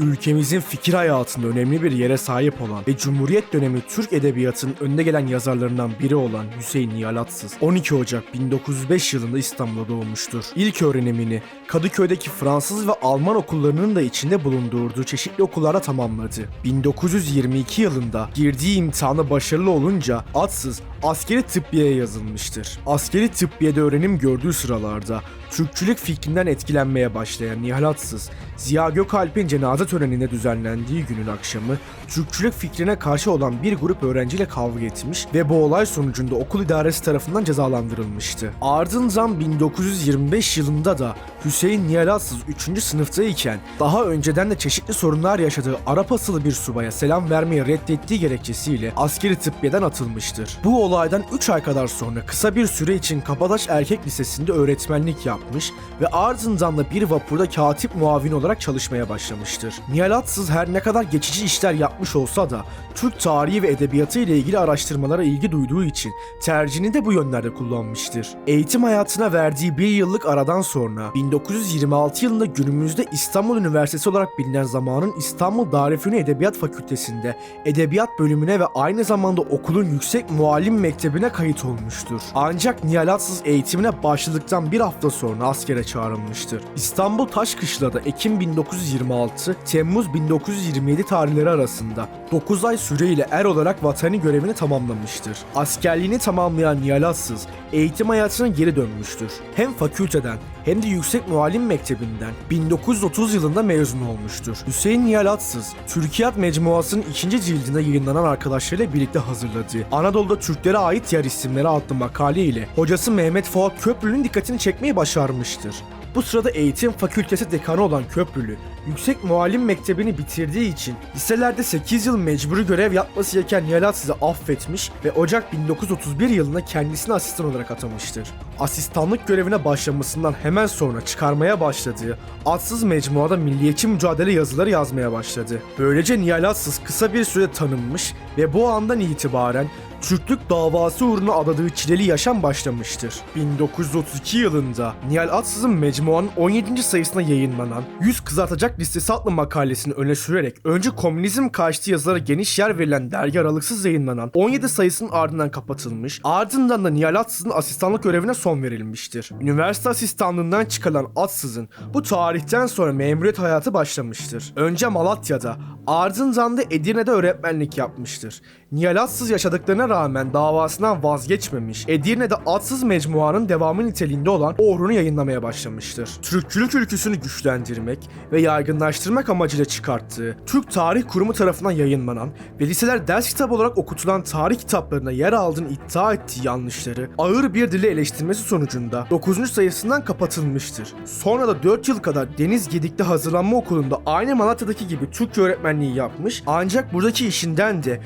Ülkemizin fikir hayatında önemli bir yere sahip olan ve Cumhuriyet dönemi Türk edebiyatının önde gelen yazarlarından biri olan Hüseyin Nihalatsız 12 Ocak 1905 yılında İstanbul'da doğmuştur. İlk öğrenimini Kadıköy'deki Fransız ve Alman okullarının da içinde bulundurduğu çeşitli okullarda tamamladı. 1922 yılında girdiği imtihana başarılı olunca Atsız askeri tıbbiyeye yazılmıştır. Askeri tıbbiyede öğrenim gördüğü sıralarda Türkçülük fikrinden etkilenmeye başlayan Nihal Atsız, Ziya Gökalp'in cenaze töreninde düzenlendiği günün akşamı Türkçülük fikrine karşı olan bir grup öğrenciyle kavga etmiş ve bu olay sonucunda okul idaresi tarafından cezalandırılmıştı. Ardından 1925 yılında da Hüseyin Nihal Atsız 3. sınıftayken daha önceden de çeşitli sorunlar yaşadığı Arap asılı bir subaya selam vermeyi reddettiği gerekçesiyle askeri tıbbiyeden atılmıştır. Bu olaydan 3 ay kadar sonra kısa bir süre için Kabataş Erkek Lisesi'nde öğretmenlik yapmış ve ardından da bir vapurda katip muavini olarak çalışmaya başlamıştır. Nihal Atsız her ne kadar geçici işler yapmış olsa da Türk tarihi ve edebiyatı ile ilgili araştırmalara ilgi duyduğu için tercihini de bu yönlerde kullanmıştır. Eğitim hayatına verdiği bir yıllık aradan sonra 1926 yılında günümüzde İstanbul Üniversitesi olarak bilinen zamanın İstanbul Darülfünun Edebiyat Fakültesi'nde Edebiyat bölümüne ve aynı zamanda okulun yüksek muallim mektebine kayıt olmuştur. Ancak Nihal Atsız eğitimine başladıktan bir hafta sonra askere çağrılmıştır. İstanbul Taşkışla'da Ekim 1926, Temmuz 1927 tarihleri arasında 9 ay süreyle er olarak vatani görevini tamamlamıştır. Askerliğini tamamlayan Nihal Atsız eğitim hayatına geri dönmüştür. Hem fakülteden hem de Yüksek Muallim Mektebi'nden 1930 yılında mezun olmuştur. Hüseyin Nihal Atsız, Türkiyat Mecmuası'nın ikinci cildinde yayınlanan arkadaşlarıyla birlikte hazırladığı Anadolu'da Türklere ait yer isimleri adlı makale ile hocası Mehmet Fuat Köprülü'nün dikkatini çekmeyi başarmıştır. Bu sırada eğitim fakültesi dekanı olan Köprülü, Yüksek Muallim Mektebi'ni bitirdiği için liselerde 8 yıl mecburi görev yapması gereken Nihal Atsız'ı affetmiş ve Ocak 1931 yılında kendisini asistan olarak atamıştır. Asistanlık görevine başlamasından hemen sonra çıkarmaya başladığı Atsız Mecmuada milliyetçi mücadele yazıları yazmaya başladı. Böylece Nihal Atsız kısa bir süre tanınmış ve bu andan itibaren Türklük davası uğruna adadığı çileli yaşam başlamıştır. 1932 yılında Nihal Atsız'ın Mecmua'nın 17. sayısına yayınlanan 100 Kızartacak Listesi adlı makalesini öne sürerek önce komünizm karşıtı yazılara geniş yer verilen dergi aralıksız yayınlanan 17 sayısının ardından kapatılmış, ardından da Nihal Atsız'ın asistanlık görevine son verilmiştir. Üniversite asistanlığından çıkarılan Atsız'ın bu tarihten sonra memuriyet hayatı başlamıştır. Önce Malatya'da, ardından da Edirne'de öğretmenlik yapmıştır. Nihal Atsız yaşadıklarına rağmen davasından vazgeçmemiş, Edirne'de Atsız Mecmua'nın devamı niteliğinde olan Orhun'u yayınlamaya başlamıştır. Türkçülük ülküsünü güçlendirmek ve yaygınlaştırmak amacıyla çıkarttığı, Türk Tarih Kurumu tarafından yayınlanan ve liseler ders kitabı olarak okutulan tarih kitaplarına yer aldığını iddia ettiği yanlışları ağır bir dille eleştirmesi sonucunda 9. sayısından kapatılmıştır. Sonra da 4 yıl kadar Deniz Gedik'te hazırlanma okulunda aynı Malatya'daki gibi Türkçe öğretmenliği yapmış ancak buradaki işinden de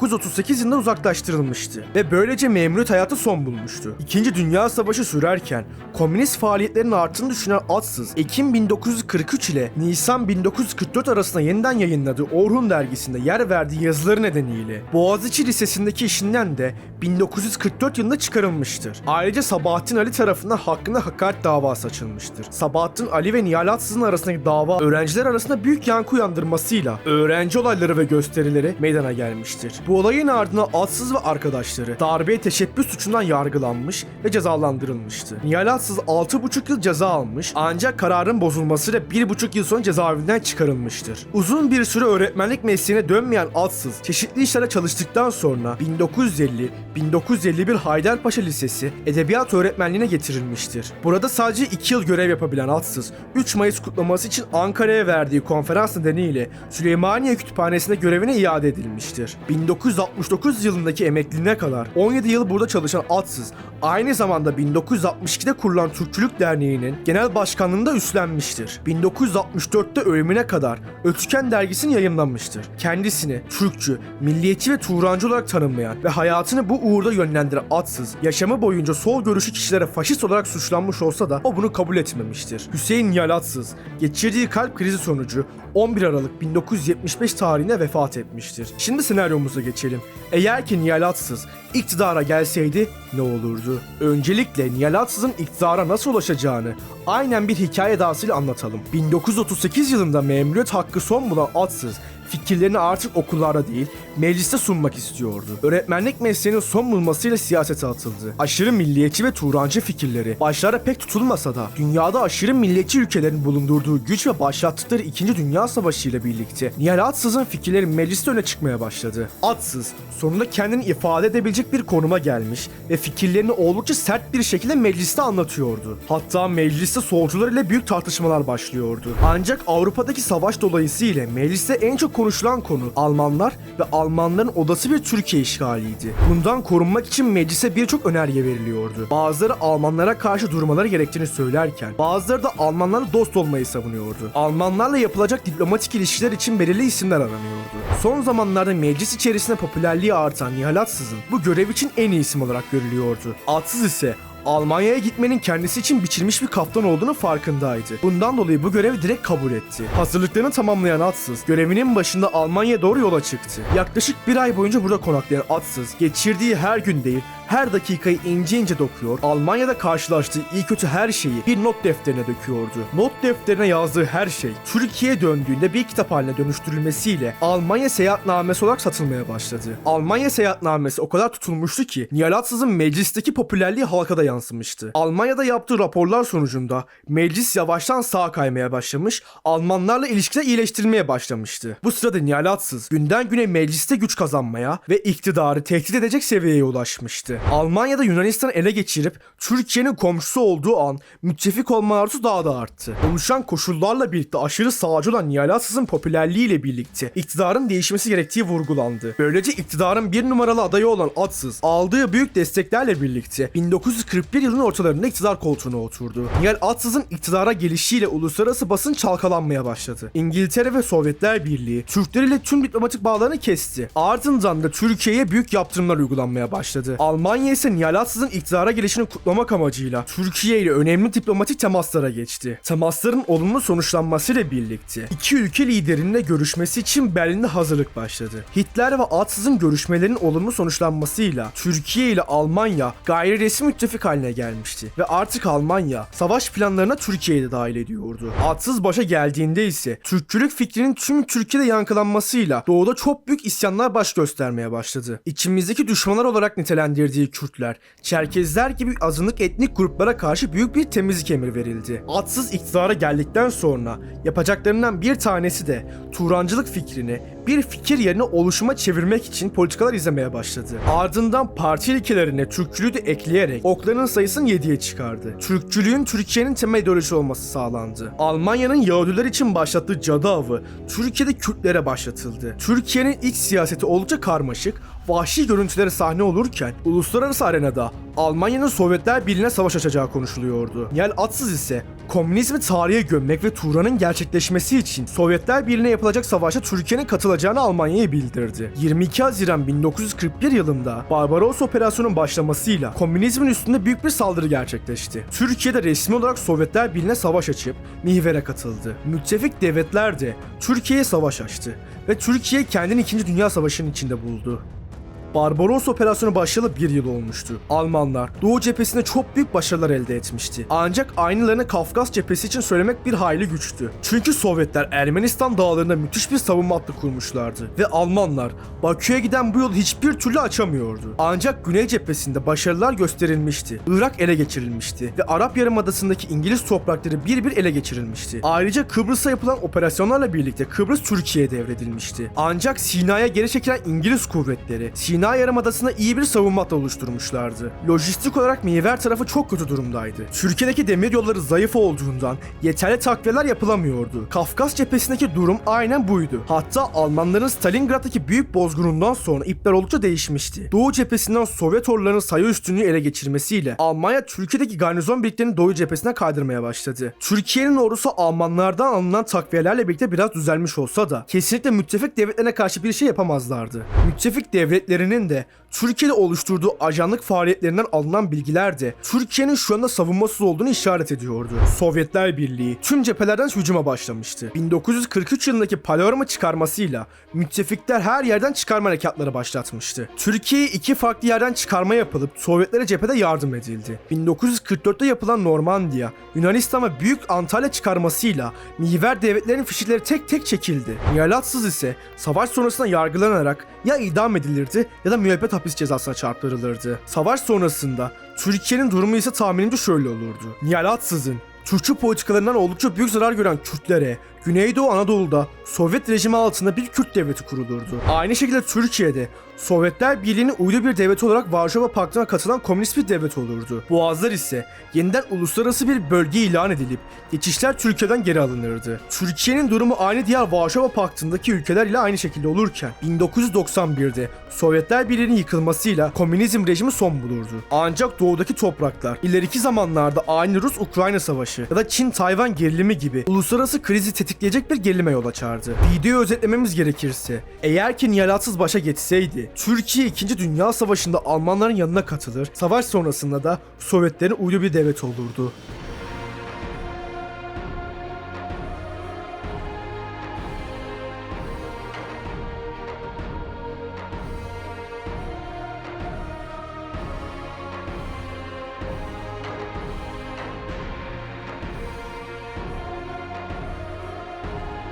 1938 yılında uzaklaştırılmıştı ve böylece memuriyet hayatı son bulmuştu. İkinci Dünya Savaşı sürerken komünist faaliyetlerin arttığını düşünen Atsız, Ekim 1943 ile Nisan 1944 arasında yeniden yayınladığı Orhun dergisinde yer verdiği yazıları nedeniyle Boğaziçi Lisesi'ndeki işinden de 1944 yılında çıkarılmıştır. Ayrıca Sabahattin Ali tarafından hakkında hakaret davası açılmıştır. Sabahattin Ali ve Nihal Atsız'ın arasındaki dava öğrenciler arasında büyük yankı uyandırmasıyla öğrenci olayları ve gösterileri meydana gelmiştir. Bu olayın ardından Atsız ve arkadaşları darbeye teşebbüs suçundan yargılanmış ve cezalandırılmıştı. Nihal Atsız 6,5 yıl ceza almış ancak kararın bozulmasıyla 1,5 yıl sonra cezaevinden çıkarılmıştır. Uzun bir süre öğretmenlik mesleğine dönmeyen Atsız çeşitli işlere çalıştıktan sonra 1950-1951 Haydarpaşa Lisesi Edebiyat Öğretmenliğine getirilmiştir. Burada sadece 2 yıl görev yapabilen Atsız 3 Mayıs kutlaması için Ankara'ya verdiği konferans nedeniyle Süleymaniye Kütüphanesi'nde görevine iade edilmiştir. 1969 yılındaki emekliliğine kadar 17 yıl burada çalışan Atsız aynı zamanda 1962'de kurulan Türkçülük Derneği'nin genel başkanlığını da üstlenmiştir. 1964'te ölümüne kadar Ötüken dergisini yayınlanmıştır. Kendisini Türkçü, milliyetçi ve Turancı olarak tanımlayan ve hayatını bu uğurda yönlendiren Atsız, yaşamı boyunca sol görüşü kişilere faşist olarak suçlanmış olsa da o bunu kabul etmemiştir. Hüseyin Nihal Atsız, geçirdiği kalp krizi sonucu 11 Aralık 1975 tarihinde vefat etmiştir. Şimdi senaryomuza geçelim. Eğer ki Nihal Atsız iktidara gelseydi ne olurdu? Öncelikle Nihal Atsız'ın iktidara nasıl ulaşacağını aynen bir hikaye dahasıyla anlatalım. 1938 yılında memuriyet hakkı son bulan Atsız fikirlerini artık okullarda değil, mecliste sunmak istiyordu. Öğretmenlik mesleğinin son bulmasıyla siyasete atıldı. Aşırı milliyetçi ve Turancı fikirleri başlarda pek tutulmasa da dünyada aşırı milliyetçi ülkelerin bulundurduğu güç ve başlattıkları 2. Dünya Savaşı ile birlikte Nihal Atsız'ın fikirleri mecliste öne çıkmaya başladı. Atsız sonunda kendini ifade edebilecek bir konuma gelmiş ve fikirlerini oldukça sert bir şekilde mecliste anlatıyordu. Hatta mecliste solcular ile büyük tartışmalar başlıyordu. Ancak Avrupa'daki savaş dolayısıyla mecliste en çok konuşulan konu Almanlar ve Almanların odası bir Türkiye işgaliydi. Bundan korunmak için meclise birçok önerge veriliyordu. Bazıları Almanlara karşı durmaları gerektiğini söylerken bazıları da Almanlarla dost olmayı savunuyordu. Almanlarla yapılacak diplomatik ilişkiler için belirli isimler aranıyordu. Son zamanlarda meclis içerisinde popülerliği artan Nihal Atsız'ın bu görev için en iyi isim olarak görülüyordu. Atsız ise Almanya'ya gitmenin kendisi için biçilmiş bir kaftan olduğunu farkındaydı. Bundan dolayı bu görevi direkt kabul etti. Hazırlıklarını tamamlayan Atsız, görevinin başında Almanya'ya doğru yola çıktı. Yaklaşık bir ay boyunca burada konaklayan Atsız, geçirdiği her gün değil, her dakikayı ince ince dokuyor, Almanya'da karşılaştığı iyi kötü her şeyi bir not defterine döküyordu. Not defterine yazdığı her şey, Türkiye'ye döndüğünde bir kitap haline dönüştürülmesiyle Almanya seyahatnamesi olarak satılmaya başladı. Almanya seyahatnamesi o kadar tutulmuştu ki Nihal Atsız'ın meclisteki popülerliği halka da yansımıştı. Almanya'da yaptığı raporlar sonucunda meclis yavaştan sağa kaymaya başlamış, Almanlarla ilişkiler iyileştirilmeye başlamıştı. Bu sırada Nihal Atsız günden güne mecliste güç kazanmaya ve iktidarı tehdit edecek seviyeye ulaşmıştı. Almanya'da Yunanistan'ı ele geçirip Türkiye'nin komşusu olduğu an müttefik olma arzusu daha da arttı. Oluşan koşullarla birlikte aşırı sağcı olan Nihal Atsız'ın popülerliğiyle birlikte iktidarın değişmesi gerektiği vurgulandı. Böylece iktidarın bir numaralı adayı olan Atsız aldığı büyük desteklerle birlikte 1941 yılının ortalarında iktidar koltuğuna oturdu. Nihal Atsız'ın iktidara gelişiyle uluslararası basın çalkalanmaya başladı. İngiltere ve Sovyetler Birliği Türkler ile tüm diplomatik bağlarını kesti. Ardından da Türkiye'ye büyük yaptırımlar uygulanmaya başladı. Almanya ise Nihal Atsız'ın iktidara gelişini kutlamak amacıyla Türkiye ile önemli diplomatik temaslara geçti. Temasların olumlu sonuçlanmasıyla birlikte iki ülke liderinin görüşmesi için Berlin'de hazırlık başladı. Hitler ve Atsız'ın görüşmelerinin olumlu sonuçlanmasıyla Türkiye ile Almanya gayri resmi müttefik haline gelmişti ve artık Almanya savaş planlarına Türkiye'yi de dahil ediyordu. Atsız başa geldiğinde ise Türkçülük fikrinin tüm Türkiye'de yankılanmasıyla doğuda çok büyük isyanlar baş göstermeye başladı. İçimizdeki düşmanlar olarak nitelendirdiği Kürtler, Çerkezler gibi azınlık etnik gruplara karşı büyük bir temizlik emri verildi. Atsız iktidara geldikten sonra yapacaklarından bir tanesi de Turancılık fikrini bir fikir yerine oluşuma çevirmek için politikalar izlemeye başladı. Ardından parti ilkelerine Türkçülüğü de ekleyerek okların sayısını 7'ye çıkardı. Türkçülüğün Türkiye'nin temel ideolojisi olması sağlandı. Almanya'nın Yahudiler için başlattığı cadı avı Türkiye'de Kürtlere başlatıldı. Türkiye'nin iç siyaseti oldukça karmaşık, vahşi görüntülere sahne olurken uluslararası arenada Almanya'nın Sovyetler Birliği'ne savaş açacağı konuşuluyordu. Nihal Atsız ise komünizmi tarihe gömmek ve Turan'ın gerçekleşmesi için Sovyetler Birliği'ne yapılacak savaşa Türkiye'nin katılacağını Almanya'ya bildirdi. 22 Haziran 1941 yılında Barbaros operasyonun başlamasıyla komünizmin üstünde büyük bir saldırı gerçekleşti. Türkiye'de resmi olarak Sovyetler Birliği'ne savaş açıp mihvere katıldı. Müttefik devletler de Türkiye'ye savaş açtı ve Türkiye kendini 2. Dünya Savaşı'nın içinde buldu. Barbaros operasyonu başlayalı bir yıl olmuştu. Almanlar Doğu cephesinde çok büyük başarılar elde etmişti. Ancak aynılarını Kafkas cephesi için söylemek bir hayli güçtü. Çünkü Sovyetler Ermenistan dağlarında müthiş bir savunma hattı kurmuşlardı. Ve Almanlar Bakü'ye giden bu yolu hiçbir türlü açamıyordu. Ancak Güney cephesinde başarılar gösterilmişti. Irak ele geçirilmişti ve Arap Yarımadası'ndaki İngiliz toprakları bir bir ele geçirilmişti. Ayrıca Kıbrıs'a yapılan operasyonlarla birlikte Kıbrıs Türkiye'ye devredilmişti. Ancak Sina'ya geri çekilen İngiliz kuvvetleri Sina Yarımadası'nda iyi bir savunma hattı oluşturmuşlardı. Lojistik olarak Miğver tarafı çok kötü durumdaydı. Türkiye'deki demir yolları zayıf olduğundan yeterli takviyeler yapılamıyordu. Kafkas cephesindeki durum aynen buydu. Hatta Almanların Stalingrad'daki büyük bozgunundan sonra ipler oldukça değişmişti. Doğu cephesinden Sovyet ordularının sayı üstünlüğü ele geçirmesiyle Almanya Türkiye'deki garnizon birliklerini Doğu cephesine kaydırmaya başladı. Türkiye'nin ordusu Almanlardan alınan takviyelerle birlikte biraz düzelmiş olsa da kesinlikle müttefik devletlerine karşı bir şey yapamazlardı. Müttefik devletlerinin Sovyetlerinin de Türkiye'de oluşturduğu ajanlık faaliyetlerinden alınan bilgiler de Türkiye'nin şu anda savunmasız olduğunu işaret ediyordu. Sovyetler Birliği tüm cephelerden hücuma başlamıştı. 1943 yılındaki Palermo çıkarmasıyla müttefikler her yerden çıkarma harekatları başlatmıştı. Türkiye'yi iki farklı yerden çıkarma yapılıp Sovyetlere cephede yardım edildi. 1944'te yapılan Normandiya, Yunanistan ve Büyük Antalya çıkarmasıyla Miğver devletlerinin fişikleri tek tek çekildi. Nihalatsız ise savaş sonrasında yargılanarak ya idam edilirdi ya da müebbet hapis cezasına çarptırılırdı. Savaş sonrasında Türkiye'nin durumu ise tahminimce şöyle olurdu. Nihalatsız'ın Türkçü politikalarından oldukça büyük zarar gören Kürtlere, Güneydoğu Anadolu'da Sovyet rejimi altında bir Kürt devleti kurulurdu. Aynı şekilde Türkiye'de Sovyetler Birliği'nin uydu bir devleti olarak Varşova Paktı'na katılan komünist bir devlet olurdu. Boğazlar ise yeniden uluslararası bir bölge ilan edilip geçişler Türkiye'den geri alınırdı. Türkiye'nin durumu aynı diğer Varşova Paktı'ndaki ülkeler ile aynı şekilde olurken 1991'de Sovyetler Birliği'nin yıkılmasıyla komünizm rejimi son bulurdu. Ancak doğudaki topraklar ileriki zamanlarda aynı Rus-Ukrayna savaşı ya da Çin-Tayvan gerilimi gibi uluslararası krizi tetikleyecek bir gerilime yol açardı. Videoyu özetlememiz gerekirse eğer ki Nihalatsız başa geçseydi Türkiye 2. Dünya Savaşı'nda Almanların yanına katılır, savaş sonrasında da Sovyetlerin uydu bir devlet olurdu.